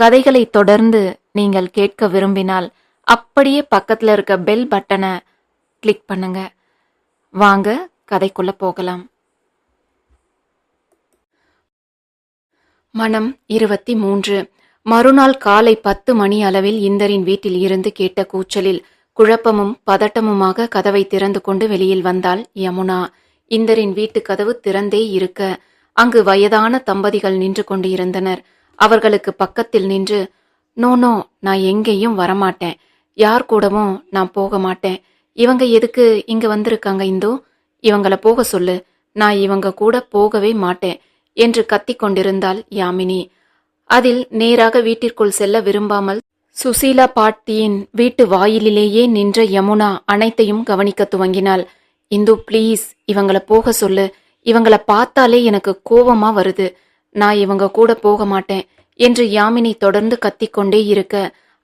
கதைகளை தொடர்ந்து நீங்கள் கேட்க விரும்பினால் அப்படியே பக்கத்துல இருக்க பெல் பட்டனை கிளிக் பண்ணுங்க. வாங்க கதைக்குள்ள போகலாம். மனம் இருபத்தி மூன்று. மறுநாள் காலை பத்து மணி அளவில் இந்தரின் வீட்டில் இருந்து கேட்ட கூச்சலில் குழப்பமும் பதட்டமுமாக கதவை திறந்து கொண்டு வெளியில் வந்தாள் யமுனா. இந்தரின் வீட்டு கதவு திறந்தே இருக்க அங்கு வயதான தம்பதிகள் நின்று கொண்டு இருந்தனர் அவர்களுக்கு பக்கத்தில் நின்று நோ நோ நான் எங்கேயும் வரமாட்டேன். யார் கூடவும் நான் போக மாட்டேன். இவங்க எதுக்கு இங்க வந்திருக்காங்க இந்தோ? இவங்கள போக சொல்லு. நான் இவங்க கூட போகவே மாட்டேன் என்று கத்திக் கொண்டிருந்தாள் யாமினி. அதில் நேராக வீட்டிற்குள் செல்ல விரும்பாமல் சுசீலா பாட்டியின் வீட்டு வாயிலிலேயே நின்ற யமுனா அனைத்தையும் கவனிக்க துவங்கினாள். இந்து ப்ளீஸ் இவங்கள போக சொல்லு. இவங்கள பார்த்தாலே எனக்கு கோவமா வருது. நான் இவங்க கூட போக மாட்டேன் என்று யாமினி தொடர்ந்து கத்திக்கொண்டே இருக்க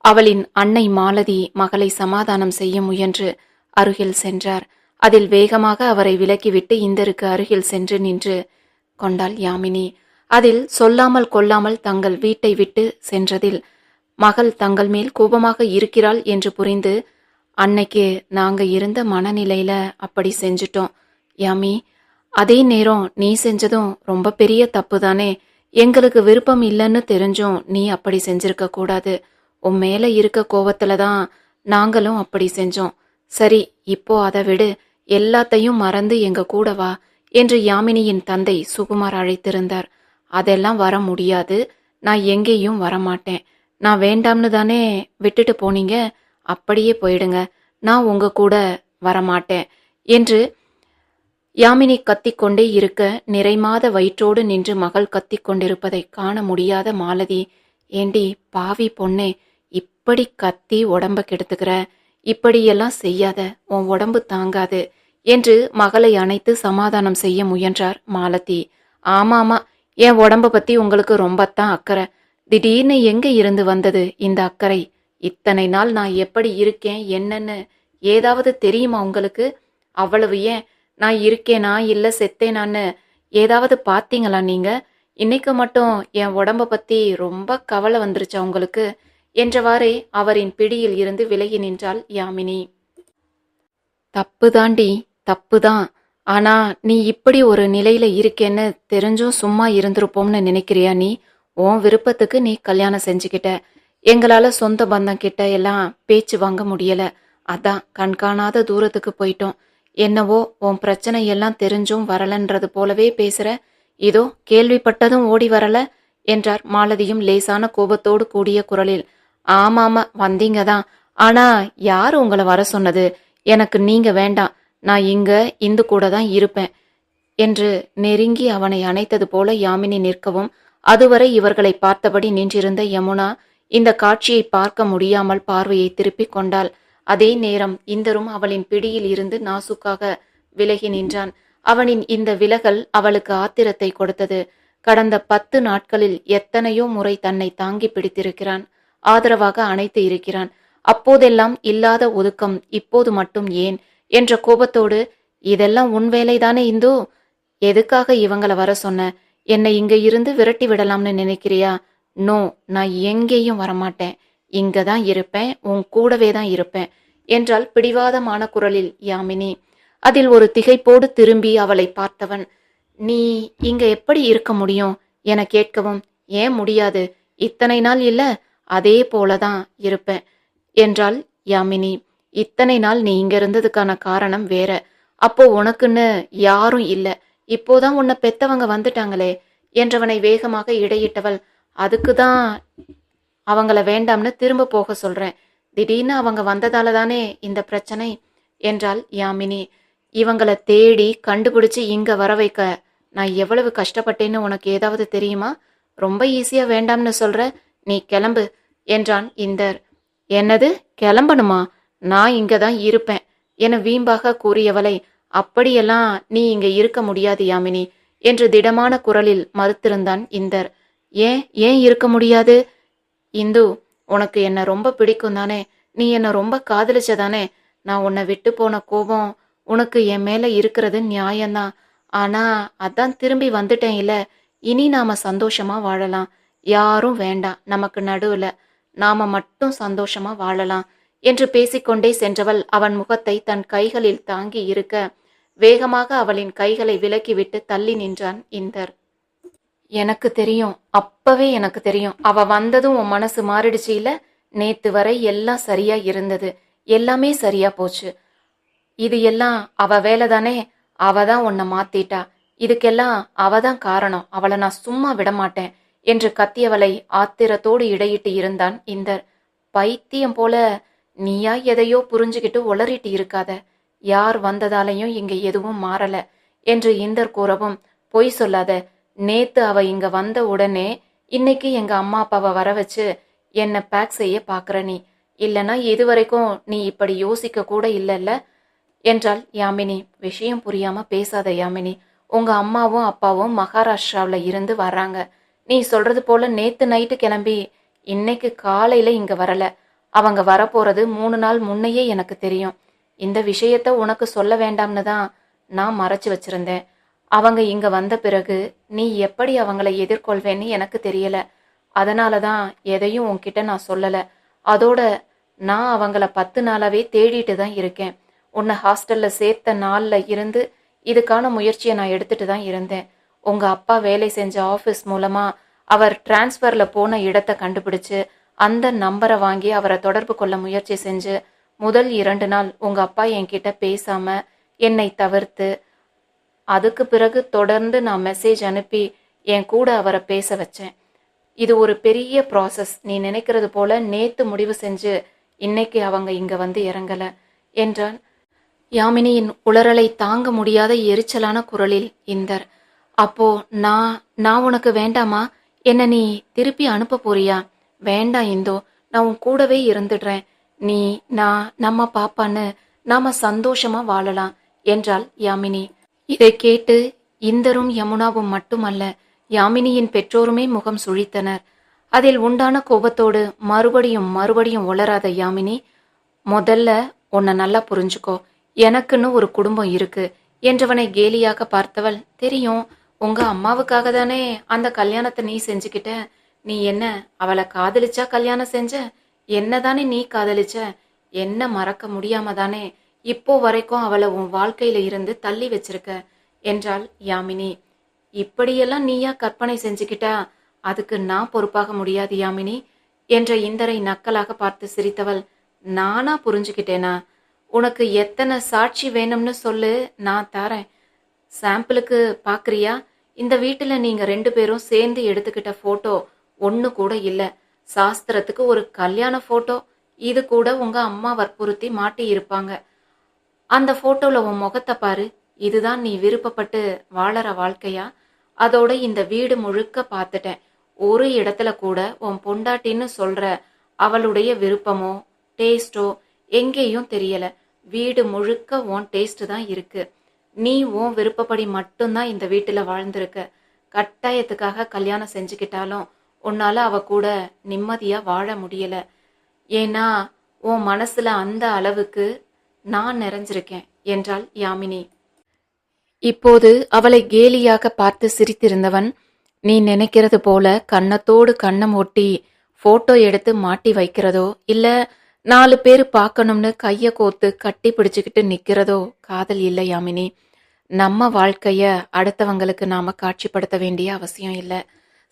அவளின் அன்னை மாலதி மகளை சமாதானம் செய்ய முயன்று அருகில் சென்றார். அதில் வேகமாக அவரை விலக்கிவிட்டு இந்தருக்கு அருகில் சென்று நின்று கொண்டாள் யாமினி அதில் சொல்லாமல் கொள்ளாமல் தங்கள் வீட்டை விட்டு சென்றதில் மகள் தங்கள் மேல் கோபமாக இருக்கிறாள் என்று புரிந்து அன்னைக்கு நாங்க இருந்த மனநிலையில அப்படி செஞ்சுட்டோம். யாமி அதே நேரம் நீ செஞ்சதும் ரொம்ப பெரிய தப்பு தானே எங்களுக்கு விருப்பம் இல்லைன்னு தெரிஞ்சும் நீ அப்படி செஞ்சிருக்க கூடாது. உன் மேல இருக்க கோவத்துல தான் நாங்களும் அப்படி செஞ்சோம். சரி இப்போ அதை விடு. எல்லாத்தையும் மறந்து எங்க கூட வா என்று யாமினியின் தந்தை சுகுமார் அழைத்திருந்தார். அதெல்லாம் வர முடியாது. நான் எங்கேயும் வரமாட்டேன். நான் வேண்டாம்னு தானே விட்டுட்டு போனீங்க? அப்படியே போயிடுங்க. நான் உங்க கூட வரமாட்டேன் என்று யாமினி கத்திக்கொண்டே இருக்க நிறைமாத வயிற்றோடு நின்று மகள் கத்திக் கொண்டிருப்பதை காண முடியாத மாலதி ஏண்டி பாவி பொண்ணே இப்படி கத்தி உடம்ப கெடுத்துக்கிற? இப்படியெல்லாம் செய்யாத உன் உடம்பு தாங்காது என்று மகளை அணைத்து சமாதானம் செய்ய முயன்றார் மாலதி. ஆமாமா என் உடம்ப பத்தி உங்களுக்கு ரொம்பத்தான் அக்கறை. திடீர்னு எங்க இருந்து வந்தது இந்த அக்கறை? இத்தனை நாள் நான் எப்படி இருக்கேன் என்னன்னு ஏதாவது தெரியுமா உங்களுக்கு? அவ்வளவு ஏன் நான் இருக்கேனா இல்லை செத்தேனான்னு ஏதாவது பார்த்தீங்களா நீங்கள் இன்னைக்கு மட்டும் என் உடம்ப பற்றி ரொம்ப கவலை வந்துருச்சா உங்களுக்கு? என்றவாறே அவரின் பிடியில் இருந்து விலகி நின்றாள் யாமினி. தப்பு தாண்டி தப்பு தான் ஆனா நீ இப்படி ஒரு நிலையில இருக்கேன்னு தெரிஞ்சும் சும்மா இருந்திருப்போம்னு நினைக்கிறியா நீ? உன் விருப்பத்துக்கு நீ கல்யாணம் செஞ்சுக்கிட்ட. எங்களால சொந்த பந்தம் கிட்ட எல்லாம் பேச்சு வாங்க முடியல. அதான் கண்காணாத தூரத்துக்கு போயிட்டோம். என்னவோ உன் பிரச்சனை எல்லாம் தெரிஞ்சும் வரலன்றது போலவே பேசுற. இதோ கேள்விப்பட்டதும் ஓடி வரல என்றார் மாலதியும் லேசான கோபத்தோடு கூடிய குரலில். ஆமாமா வந்தீங்க தான். ஆனா யார் உங்களை வர சொன்னது? எனக்கு நீங்க வேண்டாம். நான் இங்க இந்து கூட தான் இருப்பேன் என்று நெருங்கி அவனை அணைத்தது போல யாமினி நிற்கவும் அதுவரை இவர்களை பார்த்தபடி நின்றிருந்த யமுனா இந்த காட்சியை பார்க்க முடியாமல் பார்வையை திருப்பிக் கொண்டாள். அதே நேரம் இந்தரும் அவளின் பிடியில் இருந்து நாசுக்காக விலகி நின்றான். அவனின் இந்த விலகல் அவளுக்கு ஆத்திரத்தை கொடுத்தது. கடந்த பத்து நாட்களில் எத்தனையோ முறை தன்னை தாங்கி பிடித்திருக்கிறான். ஆதரவாக அணைத்து இருக்கிறான். அப்போதெல்லாம் இல்லாத ஒதுக்கம் இப்போது மட்டும் ஏன்? என்ற கோபத்தோடு இதெல்லாம் உன் வேலைதானே இந்து? எதுக்காக இவங்கள வர சொன்ன? என்னை இங்க இருந்து விரட்டி விடலாம்னு நினைக்கிறியா? நோ நான் எங்கேயும் வரமாட்டேன். இங்க தான் இருப்பேன் உன் கூடவே தான் இருப்பேன் என்றால் பிடிவாதமான குரலில் யாமினி. அதில் ஒரு திகைப்போடு திரும்பி அவளை பார்த்தவன் நீ இங்க எப்படி இருக்க முடியும்? என கேட்கவும் ஏன் முடியாது இத்தனை நாள் இல்ல அதே போலதான் இருப்பேன் என்றாள் யாமினி. இத்தனை நாள் நீ இங்க இருந்ததுக்கான காரணம் வேற அப்போ உனக்குன்னு யாரும் இல்ல இப்போதான் உன்னை பெத்தவங்க வந்துட்டாங்களே என்றவனை வேகமாக இடையிட்டவள் அதுக்கு தான் அவங்கள வேண்டாம்னு திரும்ப போக சொல்றேன். திடீர்னு அவங்க வந்ததால தானே இந்த பிரச்சனை? என்றாள் யாமினி. இவங்கள தேடி கண்டுபிடிச்சு இங்க வர வைக்க. நான் எவ்வளவு கஷ்டப்பட்டேன்னு உனக்கு ஏதாவது தெரியுமா? ரொம்ப ஈஸியா வேண்டாம்னு சொல்ற. நீ கிளம்பு என்றான் இந்தர். என்னது? கிளம்பணுமா? நான் இங்க தான் இருப்பேன் என வீம்பாக கூறியவளை. அப்படியெல்லாம் நீ இங்க இருக்க முடியாது யாமினி என்று திடமான குரலில் மறுத்திருந்தான் இந்தர். ஏன் ஏன் இருக்க முடியாது? இந்து உனக்கு என்ன ரொம்ப பிடிக்கும் தானே? நீ என்ன ரொம்ப காதலிச்சதானே நான் உன்னை விட்டு போன கோபம் உனக்கு என் மேல இருக்கிறது நியாயம்தான் ஆனா அதான் திரும்பி வந்துட்டேன் இல்ல. இனி நாம சந்தோஷமா வாழலாம். யாரும் வேண்டாம் நமக்கு நடுவுல. நாம மட்டும் சந்தோஷமா வாழலாம் என்று பேசிக்கொண்டே சென்றவள் அவன் முகத்தை தன் கைகளில் தாங்கி இருக்க வேகமாக அவளின் கைகளை விலக்கிவிட்டு தள்ளி நின்றான் இந்தர். எனக்கு தெரியும். அப்பவே எனக்கு தெரியும். அவ வந்ததும் உன் மனசு மாறிடுச்சு இல்ல? நேத்து வரை எல்லாம் சரியா இருந்தது. எல்லாமே சரியா போச்சு. இது எல்லாம் அவ வேலை தானே அவ தான் உன்னை மாத்திட்டா. இதுக்கெல்லாம் அவ தான் காரணம். அவளை நான் சும்மா விட மாட்டேன் என்று கத்தியவளை ஆத்திரத்தோடு இடையிட்டு இருந்தான் இந்தர். பைத்தியம் போல நீயா எதையோ புரிஞ்சுக்கிட்டு உளறிட்டு இருக்காத. யார் வந்ததாலையும் இங்க எதுவும் மாறல என்று இந்தர் கூறவும் பொய் சொல்லாத. நேத்து அவ இங்க வந்த உடனே இன்னைக்கு எங்க அம்மா அப்பாவை வர வச்சு என்ன பேக் செய்ய பாக்குற நீ. இல்லனா இதுவரைக்கும் நீ இப்படி யோசிக்க கூட இல்லல்ல? என்றால் யாமினி. விஷயம் புரியாம பேசாத யாமினி. உங்க அம்மாவும் அப்பாவும் மகாராஷ்டிராவில் இருந்து வர்றாங்க. நீ சொல்றது போல நேத்து நைட்டு கிளம்பி இன்னைக்கு காலையில இங்க வரல. அவங்க வரப்போறது மூணு நாள் முன்னையே எனக்கு தெரியும். இந்த விஷயத்த உனக்கு சொல்ல வேண்டாம்னு தான் நான் மறைச்சு வச்சிருந்தேன். அவங்க இங்க வந்த பிறகு நீ எப்படி அவங்கள எதிர்கொள்வேன்னு எனக்கு தெரியல. அதனால தான் எதையும் உன்கிட்ட நான் சொல்லல. அதோட நான் அவங்கள பத்து நாளாவே தேடிட்டு தான் இருக்கேன். உன்னை ஹாஸ்டல்ல சேர்த்த நாள்ல இருந்து இதுக்கான முயற்சியை நான் எடுத்துட்டு தான் இருந்தேன். உங்க அப்பா வேலை செஞ்ச ஆபீஸ் மூலமா அவர் டிரான்ஸ்ஃபர்ல போன இடத்தை கண்டுபிடிச்சு அந்த நம்பரை வாங்கி அவரை தொடர்பு கொள்ள முயற்சி செஞ்சு முதல் இரண்டு நாள் உங்க அப்பா என்கிட்ட பேசாம என்னை தவிர்த்து அதுக்கு பிறகு தொடர்ந்து நான் மெசேஜ் அனுப்பி என் கூட அவரை பேச வச்சேன். இது ஒரு பெரிய ப்ராசஸ் நீ நினைக்கிறது போல நேத்து முடிவு செஞ்சு இன்னைக்கு அவங்க இங்க வந்து இறங்கல. என்றான். யாமினியின் உளறலை தாங்க முடியாத எரிச்சலான குரலில் இந்தர். அப்போ நான் நான் உனக்கு வேண்டாமா? என்ன நீ திருப்பி அனுப்ப போறியா? வேண்டாம் இந்தோ நான் உன் கூடவே இருந்துடுறேன். நீ நான் நம்ம பாப்பான்னு நாம சந்தோஷமா வாழலாம் என்றாள் யாமினி. இதை கேட்டு இந்தரும் யமுனாவும் மட்டுமல்ல யாமினியின் பெற்றோருமே முகம் சுழித்தனர். அதில் உண்டான கோபத்தோடு மறுபடியும் மறுபடியும் உளராத யாமினி முதல்ல உன்னை நல்லா புரிஞ்சுக்கோ. எனக்குன்னு ஒரு குடும்பம் இருக்கு என்றவனை கேலியாக பார்த்தவள் தெரியும் உங்க அம்மாவுக்காக தானே அந்த கல்யாணத்தை நீ செஞ்சுக்கிட்ட. நீ என்ன அவளை காதலிச்சா கல்யாணம் செஞ்ச? என்னதானே நீ காதலிச்ச? என்ன மறக்க முடியாம தானே இப்போ வரைக்கும் அவளை உன் வாழ்க்கையில இருந்து தள்ளி வச்சிருக்க என்றாள் யாமினி. இப்படியெல்லாம் நீயா கற்பனை செஞ்சுக்கிட்டா அதுக்கு நான் பொறுப்பாக முடியாது யாமினி என்ற இந்தரை நக்கலாக பார்த்து சிரித்தவள். நானா புரிஞ்சுக்கிட்டேனா? உனக்கு எத்தனை சாட்சி வேணும்னு சொல்லு நான் தரேன். சாம்பிளுக்கு பாக்குறியா? இந்த வீட்டில் நீங்கள் ரெண்டு பேரும் சேர்ந்து எடுத்துக்கிட்ட ஃபோட்டோ ஒன்று கூட இல்லை. சாஸ்திரத்துக்கு ஒரு கல்யாண ஃபோட்டோ இது கூட உங்கள் அம்மா வற்புறுத்தி மாட்டி இருப்பாங்க அந்த ஃபோட்டோவில் உன் முகத்தை பாரு. இதுதான் நீ விருப்பப்பட்டு வாழற வாழ்க்கையா? அதோட இந்த வீடு முழுக்க பார்த்துட்டேன். ஒரு இடத்துல கூட உன் பொண்டாட்டின்னு சொல்ற அவளுடைய விருப்பமோ டேஸ்டோ எங்கேயும் தெரியல. வீடு முழுக்க உன் டேஸ்ட் தான் இருக்கு. நீ உன் விருப்பப்படி மட்டும்தான் இந்த வீட்டில் வாழ்ந்திருக்க. கட்டாயத்துக்காக கல்யாணம் செஞ்சுக்கிட்டாலும் உன்னால அவ கூட நிம்மதியா வாழ முடியல. ஏன்னா உன் மனசுல அந்த அளவுக்கு நான் நிறைஞ்சிருக்கேன் என்றாள் யாமினி. இப்போது அவளை கேலியாக பார்த்து சிரித்திருந்தவன் நீ நினைக்கிறது போல கன்னத்தோடு கண்ணம் ஒட்டி போட்டோ எடுத்து மாட்டி வைக்கிறதோ இல்ல நாலு பேர் பார்க்கணும்னு கைய கோத்து கட்டி பிடிச்சுக்கிட்டு நிக்கிறதோ காதல் இல்லை யாமினி. நம்ம வாழ்க்கைய அடுத்தவங்களுக்கு நாம காட்சிப்படுத்த வேண்டிய அவசியம் இல்லை.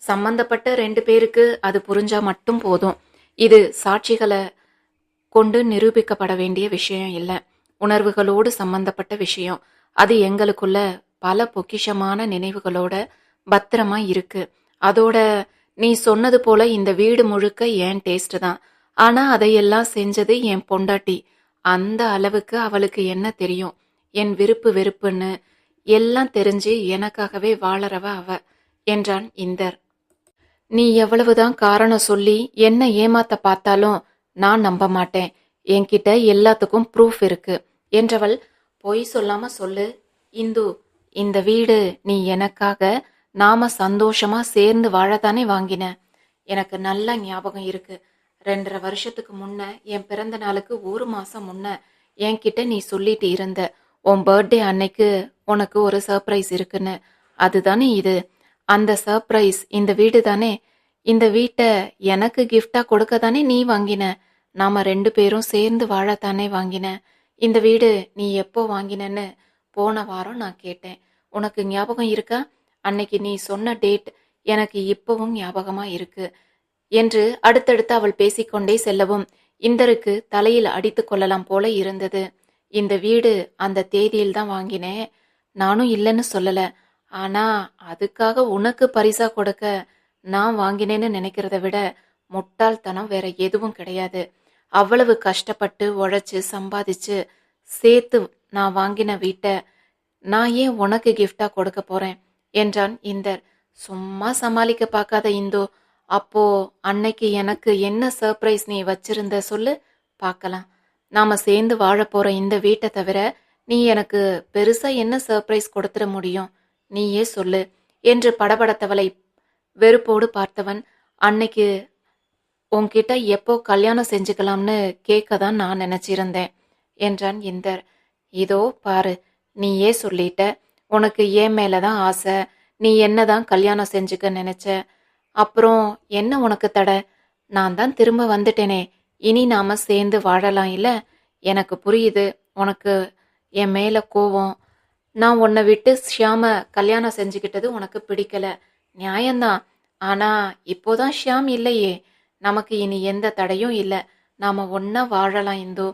சம்பந்தப்பட்ட ரெண்டு பேருக்கு அது புரிஞ்சா மட்டும் போதும். இது சாட்சிகளை கொண்டு நிரூபிக்கப்பட வேண்டிய விஷயம் இல்லை. உணர்வுகளோடு சம்பந்தப்பட்ட விஷயம். அது எங்களுக்குள்ள பல பொக்கிஷமான நினைவுகளோட பத்திரமா இருக்கு. அதோட நீ சொன்னது போல இந்த வீடு முழுக்க என் டேஸ்ட் தான். ஆனா அதையெல்லாம் செஞ்சது என் பொண்டாட்டி. அந்த அளவுக்கு அவளுக்கு என்ன தெரியும்? என் விருப்பு வெறுப்புன்னு எல்லாம் தெரிஞ்சு எனக்காகவே வாழறவ அவ என்றான் இந்தர். நீ எவ்வளவுதான் காரணம் சொல்லி என்ன ஏமாத்த பார்த்தாலும் நான் நம்ப மாட்டேன். என்கிட்ட எல்லாத்துக்கும் ப்ரூஃப் இருக்கு. என்றவள் பொய் சொல்லாம சொல்லு. இந்து இந்த வீடு நீ எனக்காக நாம சந்தோஷமா சேர்ந்து வாழத்தானே வாங்கின. எனக்கு நல்ல ஞாபகம் இருக்கு. ரெண்டரை வருஷத்துக்கு முன்ன என் பிறந்த நாளுக்கு ஒரு மாசம் முன்ன என்கிட்ட நீ சொல்லிட்டு இருந்த உன் பர்த்டே அன்னைக்கு உனக்கு ஒரு சர்ப்ரைஸ் இருக்குன்னு. அதுதானே இது. அந்த சர்ப்ரைஸ் இந்த வீடு தானே இந்த வீட்டை எனக்கு கிஃப்டா கொடுக்க தானே நீ வாங்கின? நாம ரெண்டு பேரும் சேர்ந்து வாழத்தானே வாங்கின? இந்த வீடு நீ எப்போ வாங்கினன்னு போன வாரம் நான் கேட்டேன். உனக்கு ஞாபகம் இருக்கா? அன்னைக்கு நீ சொன்ன டேட் எனக்கு இப்பவும் ஞாபகமா இருக்கு. என்று அடுத்தடுத்து அவள் பேசிக்கொண்டே செல்லவும் இந்தருக்கு தலையில் அடித்து கொள்ளலாம் போல இருந்தது. இந்த வீடு அந்த தேதியில் தான் வாங்கினேன். நானும் இல்லைன்னு சொல்லல. ஆனா அதுக்காக உனக்கு பரிசா கொடுக்க நான் வாங்கினேன்னு நினைக்கிறத விட முட்டாள்தனம் வேற எதுவும் கிடையாது. அவ்வளவு கஷ்டப்பட்டு உழைச்சி சம்பாதிச்சு சேர்த்து நான் வாங்கின வீட்டை நான் ஏன் உனக்கு கிஃப்டா கொடுக்க போறேன்? என்றான் இந்தர். சும்மா சமாளிக்க பார்க்காத இந்து. அப்போ அன்னைக்கு எனக்கு என்ன சர்ப்ரைஸ் நீ வச்சிருந்த சொல்லு? பார்க்கலாம். நாம சேர்ந்து வாழ போற இந்த வீட்டை தவிர நீ எனக்கு பெருசா என்ன சர்ப்ரைஸ் கொடுத்துட முடியும்? நீயே சொல்லு. என்று படபடத்தவளை வெறுப்போடு பார்த்தவன் அன்னைக்கு உன்கிட்ட எப்போ கல்யாணம் செஞ்சுக்கலாம்னு கேட்க தான் நான் நினச்சிருந்தேன் என்றான் இந்தர். இதோ பாரு நீயே சொல்லிட்ட உனக்கு ஏன் மேலதான் ஆசை நீ என்னதான் கல்யாணம் செஞ்சுக்க நினைச்ச? அப்புறம் என்ன உனக்கு தடை? நான் தான் திரும்ப வந்துட்டேனே இனி நாம சேர்ந்து வாழலாம் இல்லை? எனக்கு புரியுது உனக்கு என் மேல கோவம். நான் உன்னை விட்டு ஷியாம கல்யாணம் செஞ்சுக்கிட்டது உனக்கு பிடிக்கல. நியாயம்தான் ஆனா இப்போதான் ஷியாம் இல்லையே. நமக்கு இனி எந்த தடையும் இல்லை. நாம ஒன்னா வாழலாம் இந்து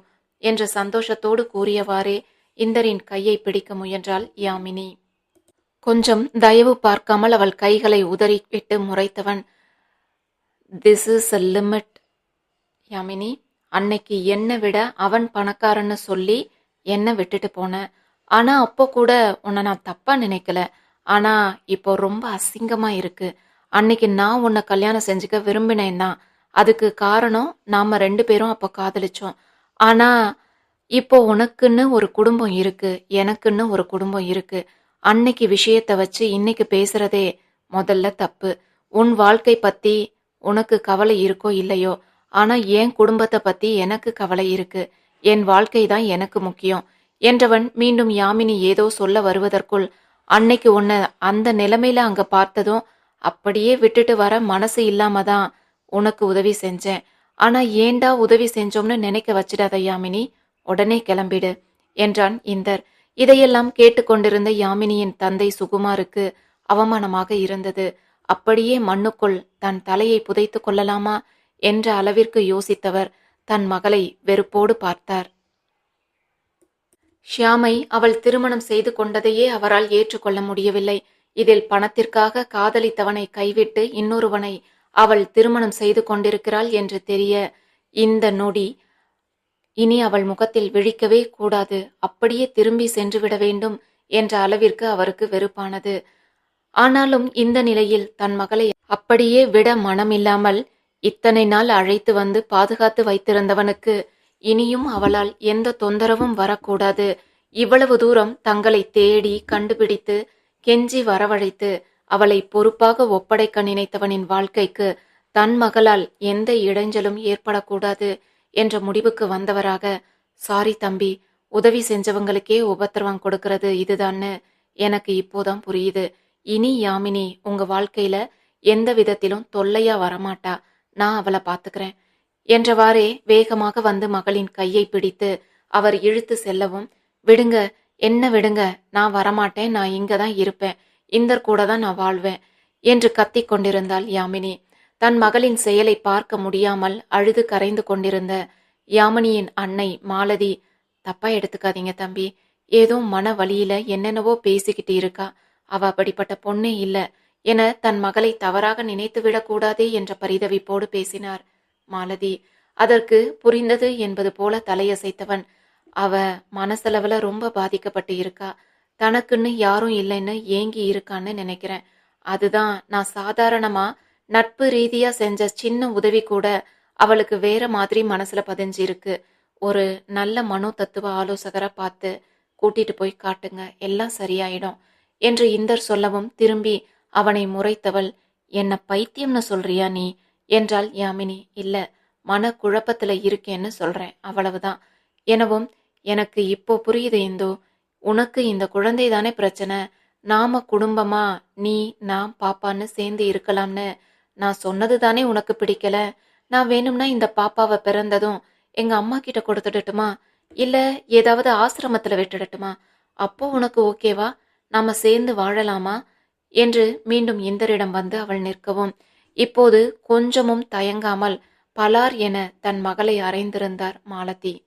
என்ற சந்தோஷத்தோடு கூறியவாறே இந்தரின் கையை பிடிக்க முயன்றாள் யாமினி. கொஞ்சம் தயவு பார்க்காமல் அவள் கைகளை உதறிவிட்டு முறைத்தவன் this is a limit Yamini அன்னைக்கு என்னை விட அவன் பணக்காரன்னு சொல்லி என்ன விட்டுட்டு போன. ஆனா அப்போ கூட உன்னை நான் தப்பா நினைக்கல. ஆனா இப்போ ரொம்ப அசிங்கமா இருக்கு. அன்னைக்கு நான் உன்னை கல்யாணம் செஞ்சுக்க விரும்பினேன் தான் அதுக்கு காரணம் நாம ரெண்டு பேரும் அப்போ காதலிச்சோம். ஆனா இப்போ உனக்குன்னு ஒரு குடும்பம் இருக்கு எனக்குன்னு ஒரு குடும்பம் இருக்கு. அன்னைக்கு விஷயத்த வச்சு இன்னைக்கு பேசுறதே முதல்ல தப்பு. உன் வாழ்க்கை பத்தி உனக்கு கவலை இருக்கோ இல்லையோ? ஆனா என் குடும்பத்தை பத்தி எனக்கு கவலை இருக்கு. என் வாழ்க்கை தான் எனக்கு முக்கியம் என்றவன் மீண்டும் யாமினி ஏதோ சொல்ல வருவதற்குள் அன்னைக்கு உன்னை அந்த நிலைமையில அங்க பார்த்ததும் அப்படியே விட்டுட்டு வர மனசு இல்லாம தான் உனக்கு உதவி செஞ்சேன். ஆனா ஏண்டா உதவி செஞ்சோம்னு நினைக்க வச்சிடாத யாமினி? உடனே கிளம்பிடு என்றான் இந்தர். இதையெல்லாம் கேட்டுக்கொண்டிருந்த யாமினியின் தந்தை சுகுமாருக்கு அவமானமாக இருந்தது. அப்படியே மண்ணுக்குள் தன் தலையை புதைத்து கொள்ளலாமா என்ற அளவிற்கு யோசித்தவர் தன் மகளை வெறுப்போடு பார்த்தார். ஷியாமை அவள் திருமணம் செய்து கொண்டதையே அவரால் ஏற்றுக்கொள்ள முடியவில்லை. இதில் பணத்திற்காக காதலித்தவனை கைவிட்டு இன்னொருவனை அவள் திருமணம் செய்து கொண்டிருக்கிறாள் என்று தெரிய இந்த நொடி இனி அவள் முகத்தில் விழிக்கவே கூடாது. அப்படியே திரும்பி சென்று விட வேண்டும் என்ற அளவிற்கு அவருக்கு வெறுப்பானது. ஆனாலும் இந்த நிலையில் தன் மகளை அப்படியே விட மனமில்லாமல் இத்தனை நாள் அழைத்து வந்து பாதுகாத்து வைத்திருந்தவனுக்கு இனியும் அவளால் எந்த தொந்தரவும் வரக்கூடாது. இவ்வளவு தூரம் தங்களை தேடி கண்டுபிடித்து கெஞ்சி வரவழைத்து அவளை பொறுப்பாக ஒப்படைக்க நினைத்தவனின் வாழ்க்கைக்கு தன் மகளால் எந்த இடைஞ்சலும் ஏற்படக்கூடாது என்ற முடிவுக்கு வந்தவராக சாரி தம்பி உதவி செஞ்சவங்களுக்கே உபத்திரவம் கொடுக்கறது இதுதான்னு எனக்கு இப்போதான் புரியுது. இனி யாமினி உங்க வாழ்க்கையில எந்த விதத்திலும் தொல்லையா வரமாட்டா. நான் அவளை பாத்துக்கிறேன். என்றவாறே வேகமாக வந்து மகளின் கையை பிடித்து அவர் இழுத்து செல்லவும் விடுங்க என்ன விடுங்க நான் வரமாட்டேன் நான் இங்க தான் இருப்பேன் இந்தர் கூட தான் நான் வாழ்வேன் என்று கத்திக் கொண்டிருந்தாள் யாமினி. தன் மகளின் செயலை பார்க்க முடியாமல் அழுது கரைந்து கொண்டிருந்த யாமினியின் அன்னை மாலதி தப்பா எடுத்துக்காதீங்க தம்பி ஏதோ மன வழியில என்னென்னவோ பேசிக்கிட்டு இருக்கா அவ அப்படிப்பட்ட பொண்ணே இல்ல என தன் மகளை தவறாக நினைத்து விடக்கூடாதே என்ற பரிதவிப்போடு பேசினார். மாலதி அதற்கு புரிந்தது என்பது போல தலையசைத்தவன். அவ மனசளவுல ரொம்ப பாதிக்கப்பட்டு இருக்கா. தனக்குன்னு யாரும் இல்லைன்னு ஏங்கி இருக்கான்னு நினைக்கிறேன். அதுதான் நான் சாதாரணமா நட்பு ரீதியா செஞ்ச சின்ன உதவி கூட அவளுக்கு வேற மாதிரி மனசுல பதிஞ்சிருக்கு. ஒரு நல்ல மனோ தத்துவ ஆலோசகரை பார்த்து கூட்டிட்டு போய் காட்டுங்க எல்லாம் சரியாயிடும் என்று இந்தர் சொல்லவும் திரும்பி அவனை முறைத்தவள் என்ன பைத்தியம்னு சொல்றியா நீ? என்றாள் யாமினி இல்ல மன குழப்பத்துல இருக்கேன்னு சொல்றேன் அவ்வளவுதான். எனவும் எனக்கு இப்போ புரியுது இந்தோ உனக்கு இந்த குழந்தை தானே பிரச்சனை. நாம குடும்பமா நீ நான் பாப்பான்னு சேர்ந்து இருக்கலாம்னு நான் சொன்னது தானே உனக்கு பிடிக்கல. நான் வேணும்னா இந்த பாப்பாவை பிறந்ததும் எங்க அம்மா கிட்ட கொடுத்துடட்டுமா? இல்ல ஏதாவது ஆசிரமத்துல விட்டுடட்டுமா? அப்போ உனக்கு ஓகேவா? நாம சேர்ந்து வாழலாமா? என்று மீண்டும் இந்தரிடம் வந்து அவள் நிற்கவும் இப்போது கொஞ்சமும் தயங்காமல் பலார் என தன் மகளை அறைந்திருந்தார் மாலதி.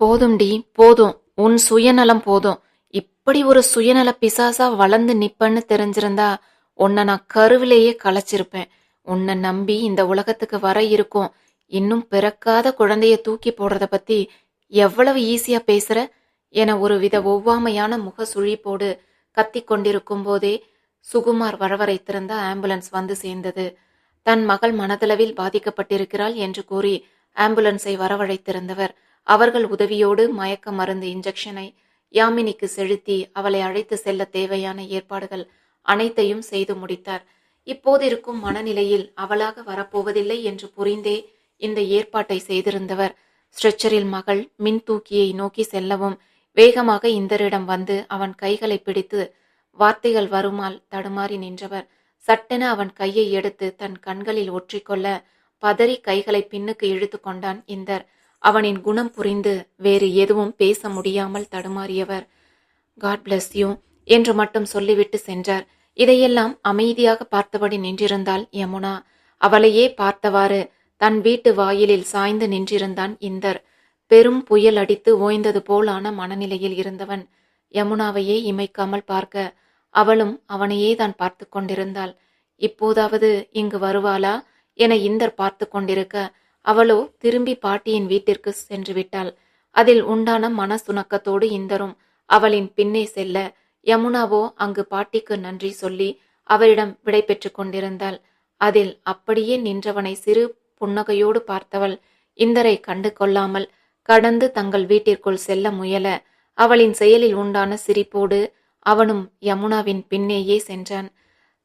போதும்டி போதும். உன் சுயநலம் போதும். இப்படி ஒரு சுயநல பிசாசா வளர்ந்து நிப்பன்னு தெரிஞ்சிருந்தா உன்னை நான் கருவிலேயே களைச்சிருப்பேன். உன்னை நம்பி இந்த உலகத்துக்கு வர இருக்கும். இன்னும் பிறக்காத குழந்தைய தூக்கி போடுறத பத்தி எவ்வளவு ஈஸியா பேசுற? என ஒருவித ஒவ்வாமையான முக சுழிப்போடு கத்திக் கொண்டிருக்கும் போதே சுகுமார் வரவரைத்திருந்த ஆம்புலன்ஸ் வந்து சேர்ந்தது. தன் மகள் மனதளவில் பாதிக்கப்பட்டிருக்கிறாள் என்று கூறி ஆம்புலன்ஸை வரவழைத்திருந்தவர். அவர்கள் உதவியோடு மயக்க மருந்து இன்ஜெக்ஷனை யாமினிக்கு செலுத்தி அவளை அழைத்து செல்ல தேவையான ஏற்பாடுகள் அனைத்தையும் செய்து முடித்தார். இப்போதிருக்கும் மனநிலையில் அவளாக வரப்போவதில்லை என்று புரிந்தே இந்த ஏற்பாட்டை செய்திருந்தவர். ஸ்ட்ரெச்சரில் மகள் மின் தூக்கியை நோக்கி செல்லவும் வேகமாக இந்தரிடம் வந்து அவன் கைகளை பிடித்து வார்த்தைகள் வருமால் தடுமாறி நின்றவர். சட்டென அவன் கையை எடுத்து தன் கண்களில் ஒற்றிக்கொள்ள பதறி கைகளை பின்னுக்கு இழுத்து கொண்டான் இந்தர். அவனின் குணம் புரிந்து வேறு எதுவும் பேச முடியாமல் தடுமாறியவர். காட் பிளஸ் யூ என்று மட்டும் சொல்லிவிட்டு சென்றார். இதையெல்லாம் அமைதியாக பார்த்தபடி நின்றிருந்தாள் யமுனா. அவளையே பார்த்தவாறு தன் வீட்டு வாயிலில் சாய்ந்து நின்றிருந்தான் இந்தர். பெரும் புயல் அடித்து ஓய்ந்தது போலான மனநிலையில் இருந்தவன். யமுனாவையே இமைக்காமல் பார்க்க அவளும் அவனையே தான் பார்த்து கொண்டிருந்தாள். இப்போதாவது இங்கு வருவாளா? என இந்தர் பார்த்து கொண்டிருக்க அவளோ திரும்பி பாட்டியின் வீட்டிற்கு சென்று விட்டாள். அதில் உண்டான மனசுணக்கத்தோடு இந்தரும் அவளின் பின்னே செல்ல யமுனாவோ அங்கு பாட்டிக்கு நன்றி சொல்லி அவரிடம் விடை பெற்று கொண்டிருந்தாள். அதில் அப்படியே நின்றவனை சிறு புன்னகையோடு பார்த்தவள் இந்தரை கண்டு கொள்ளாமல் கடந்து தங்கள் வீட்டிற்குள் செல்ல முயல அவளின் செயலில் உண்டான சிரிப்போடு அவனும் யமுனாவின் பின்னேயே சென்றான்.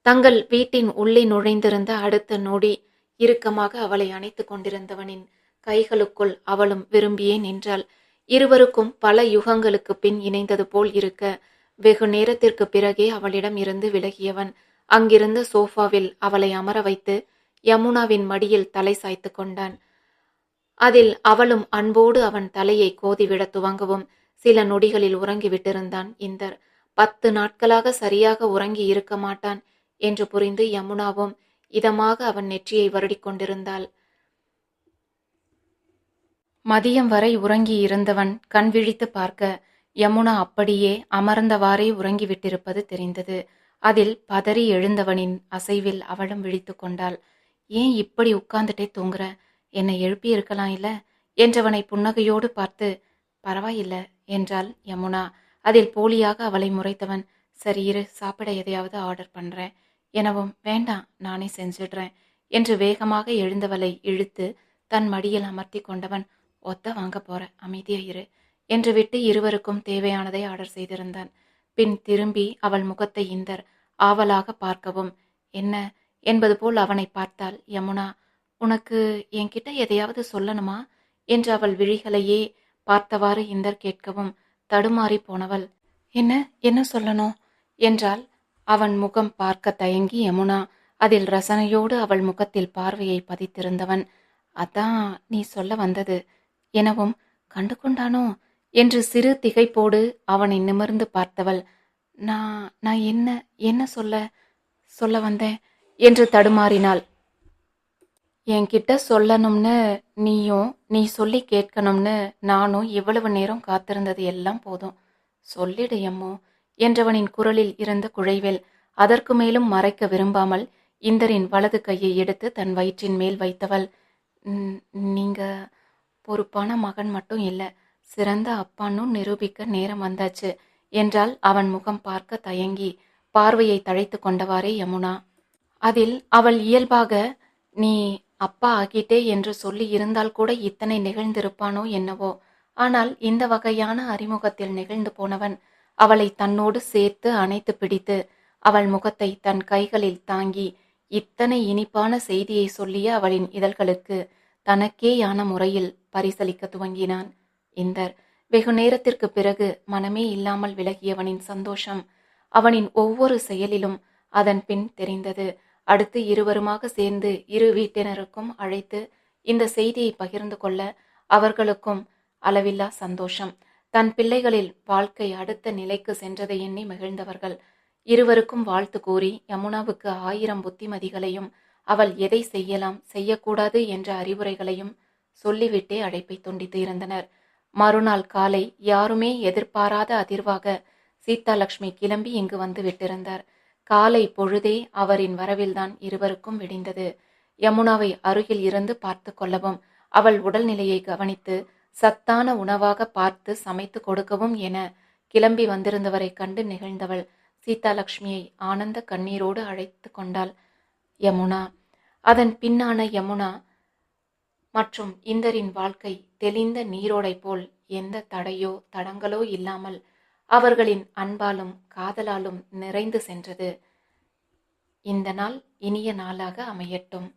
தங்கள் வீட்டின் உள்ளே நுழைந்திருந்த அடுத்த நொடி இறுக்கமாக அவளை அணைத்துக் கொண்டிருந்தவனின் கைகளுக்குள் அவளும் விரும்பியே நின்றாள். இருவருக்கும் பல யுகங்களுக்கு பின் இணைந்தது போல் இருக்க வெகு நேரத்திற்கு பிறகே அவளிடம் இருந்து விலகியவன் அங்கிருந்த சோஃபாவில் அவளை அமர வைத்து யமுனாவின் மடியில் தலை சாய்த்து கொண்டான். அதில் அவளும் அன்போடு அவன் தலையை கோதிவிட துவங்கவும் சில நொடிகளில் உறங்கிவிட்டிருந்தான் இந்தர். பத்து நாட்களாக சரியாக உறங்கி இருக்க மாட்டான் என்று புரிந்து யமுனாவும் இதமாக அவன் நெற்றியை வருடிக் கொண்டிருந்தாள். மதியம் வரை உறங்கி இருந்தவன் கண் விழித்து பார்க்க யமுனா அப்படியே அமர்ந்தவாறே உறங்கிவிட்டிருப்பது தெரிந்தது. அதில் பதறி எழுந்தவனின் அசைவில் அவளும் விழித்து கொண்டாள். ஏன் இப்படி உட்கார்ந்துட்டே தூங்குற? என்னை எழுப்பி இருக்கலாம் இல்ல? என்றவனை புன்னகையோடு பார்த்து பரவாயில்ல என்றாள் யமுனா. அதில் போலியாக அவளை முறைத்தவன் சரி இரு சாப்பிட எதையாவது ஆர்டர் பண்றேன். எனவும் வேண்டாம் நானே செஞ்சிடுறேன் என்று வேகமாக எழுந்தவளை இழுத்து தன் மடியில் அமர்த்தி கொண்டவன் ஒத்த வாங்க போற அமைதியா இரு என்று விட்டு இருவருக்கும் தேவையானதை ஆர்டர் செய்திருந்தான். பின் திரும்பி அவள் முகத்தை இந்தர் ஆவலாக பார்க்கவும் என்ன? என்பது போல் அவனை பார்த்தாள் யமுனா உனக்கு என்கிட்ட எதையாவது சொல்லணுமா? என்று அவள் விழிகளையே பார்த்தவாறு இந்தர் கேட்கவும் தடுமாறி போனவள். என்ன என்ன சொல்லணும்? என்றால் அவன் முகம் பார்க்க தயங்கி யமுனா அதில் ரசனையோடு அவள் முகத்தில் பார்வையை பதித்திருந்தவன். அதான் நீ சொல்ல வந்தது. எனவும் கண்டு கொண்டானோ என்று சிறு திகைப்போடு அவனை நிமிர்ந்து பார்த்தவள். நான் நான் என்ன என்ன சொல்ல சொல்ல வந்தேன்? என்று தடுமாறினாள். என்கிட்ட சொல்லணும்னு நீயும் நீ சொல்லி கேட்கணும்னு நானும் இவ்வளவு நேரம் காத்திருந்தது எல்லாம் போதும். சொல்லிடு எம்மோ என்றவனின் குரலில் இருந்த குழைவில் அதற்கு மேலும் மறைக்க விரும்பாமல் இந்தரின் வலது கையை எடுத்து தன் வயிற்றின் மேல் வைத்தவள் நீங்க பொறுப்பான மகன் மட்டும் இல்லை சிறந்த அப்பான்னு நிரூபிக்க நேரம் வந்தாச்சு என்றால் அவன் முகம் பார்க்க தயங்கி பார்வையை தழைத்து கொண்டவாறே யமுனா. அதில் அவள் இயல்பாக நீ அப்பா ஆகிட்டே என்று சொல்லி இருந்தால் கூட இத்தனை நிகழ்ந்திருப்பானோ என்னவோ. ஆனால் இந்த வகையான அறிமுகத்தில் நிகழ்ந்து போனவன் அவளை தன்னோடு சேர்த்து அணைத்து பிடித்து அவள் முகத்தை தன் கைகளில் தாங்கி இத்தனை இனிப்பான செய்தியை சொல்லிய அவளின் இதழ்களுக்கு தனக்கேயான முறையில் பரிசளிக்க துவங்கினான். இந்தர் வெகு நேரத்திற்கு பிறகு மனமே இல்லாமல் விலகியவனின் சந்தோஷம் அவனின் ஒவ்வொரு செயலிலும் அதன் பின் தெரிந்தது. அடுத்து இருவருமாக சேர்ந்து இரு வீட்டினருக்கும் அழைத்து இந்த செய்தியை பகிர்ந்து கொள்ள அவர்களுக்கும் அளவில்லா சந்தோஷம். தன் பிள்ளைகளில் வாழ்க்கை அடுத்த நிலைக்கு சென்றதை எண்ணி மகிழ்ந்தவர்கள். இருவருக்கும் வாழ்த்து கூறி யமுனாவுக்கு ஆயிரம் புத்திமதிகளையும் அவள் எதை செய்யலாம் செய்யக்கூடாது என்ற அறிவுரைகளையும் சொல்லிவிட்டே அழைப்பை துண்டித்து இருந்தனர். மறுநாள் காலை யாருமே எதிர்பாராத அதிர்வாக சீதாலட்சுமி கிளம்பி இங்கு வந்து விட்டிருந்தார். காலை பொழுதே அவரின் வரவில்தான் இருவருக்கும் விடிந்தது. யமுனாவை அருகில் இருந்து பார்த்து கொள்ளவும் அவள் உடல்நிலையை கவனித்து சத்தான உணவாக பார்த்து சமைத்து கொடுக்கவும் என கிளம்பி வந்திருந்தவரை கண்டு நிகழ்ந்தவள் சீதாலட்சுமியை ஆனந்த கண்ணீரோடு அழைத்து கொண்டாள். யமுனா. அதன் பின்னான யமுனா மற்றும் இந்தரின் வாழ்க்கை தெளிந்த நீரோடை போல் எந்த தடையோ தடங்களோ இல்லாமல் அவர்களின் அன்பாலும் காதலாலும் நிறைந்து சென்றது. இந்த நாள் இனிய நாளாக அமையட்டும்.